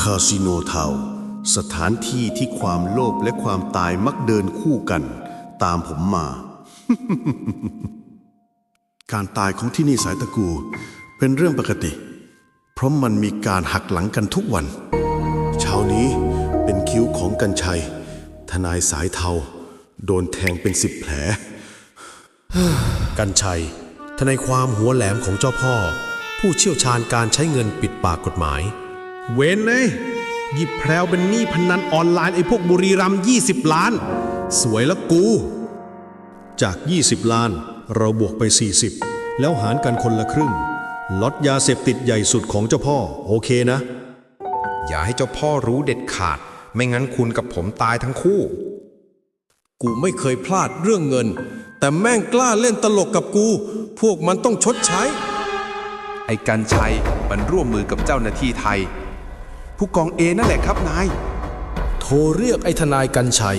คาสิโนเทาสถานที่ที่ความโลภและความตายมักเดินคู่กัน ตามผมมา การตายของที่นี่สายตะกู เป็นเรื่องปกติ เพราะมันมีการหักหลังกันทุกวัน เช้านี้เป็นคิ้วของกัญชัย ทนายสายเทา โดนแทงเป็นสิบแผล กันชัย ทนายความหัวแหลมของเจ้าพ่อ ผู้เชี่ยวชาญการใช้เงินปิดปากกฎหมาย เวนเลยหยิบแพรวเป็นหนี้พนันออนไลน์ไอ้พวกบุรีรัมย์20ล้าน สวยล้วกู จาก 20 ล้าน เราบวกไป 40 แล้วหารกันคนละครึ่งล็อตยาเสพติดใหญ่สุดของเจ้าพ่อ โอเคนะ อย่าให้เจ้าพ่อรู้เด็ดขาด ไม่งั้นคุณกับผมตายทั้งคู่ กูไม่เคยพลาดเรื่องเงิน แต่แม่งกล้าเล่นตลกกับกู พวกมันต้องชดใช้ ไอ้กันชัยมันร่วมมือกับเจ้าหน้าที่ไทย ผู้กองเอนั่นแหละครับนาย โทรเรียกไอ้ทนายกันชัย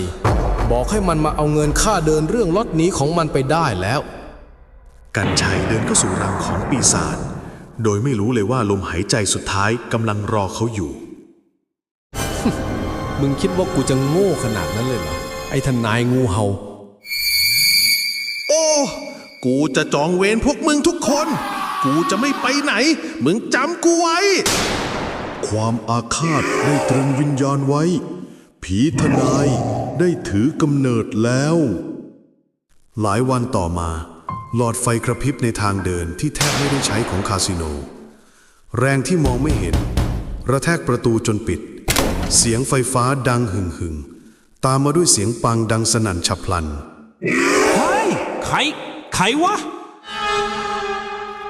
บอกให้มันมาเอาเงินค่าเดินเรื่องล็อตหนี้ของมันไปได้แล้ว กัญชัยเดินเข้าสู่รังของปีศาจโดยไม่รู้เลยว่าลมหายใจสุดท้ายกำลังรอเขาอยู่ มึงคิดว่ากูจะโง่ขนาดนั้นเลยเหรอ ไอ้ทนายงูเห่า โอ้ กูจะจองเวรพวกมึงทุกคน กูจะไม่ไปไหน มึงจำกูไว้ ความอาฆาตได้ตรึงวิญญาณไว้ ผีทนายได้ถือกำเนิดแล้ว หลายวันต่อมา หลอดไฟกระพริบในทางเดินที่แทบไม่ได้ใช้ของคาสิโน แรงที่มองไม่เห็น ระแทกประตูจนปิด เสียงไฟฟ้าดังหึ่งหึ่งๆตามมาด้วยเสียงปังดังสนั่นฉับพลันเฮ้ยใคร ใครวะ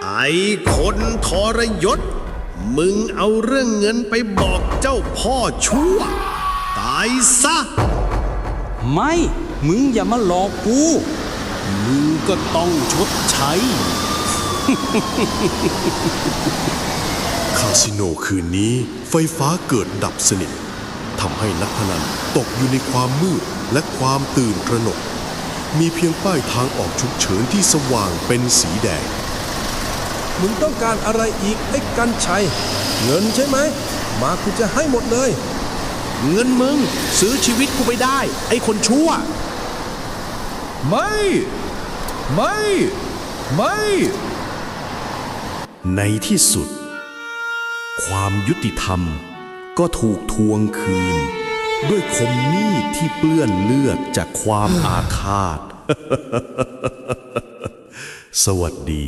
ไอ้คนทรยศ มึงเอาเรื่องเงินไปบอกเจ้าพ่อชั่ว ตายซะ ไม่ มึงอย่ามาหลอกกู มึงก็ต้องชดใช้ คาสิโนคืนนี้ไฟฟ้าเกิดดับสนิททำให้นักพนันตกอยู่ในความมืดและความตื่นตระหนก มีเพียงป้ายทางออกฉุกเฉินที่สว่างเป็นสีแดง มึงต้องการอะไรอีกไอ้กันชัย เงินใช่ไหม มากูจะให้หมดเลย เงินมึง ซื้อชีวิตกูไปได้ ไอ้คนชั่ว ไม่ ไม่ ไม่ ในที่สุด ความยุติธรรมก็ถูกทวงคืน ด้วยคมมีดที่เปื้อนเลือดจากความอาฆาต สวัสดี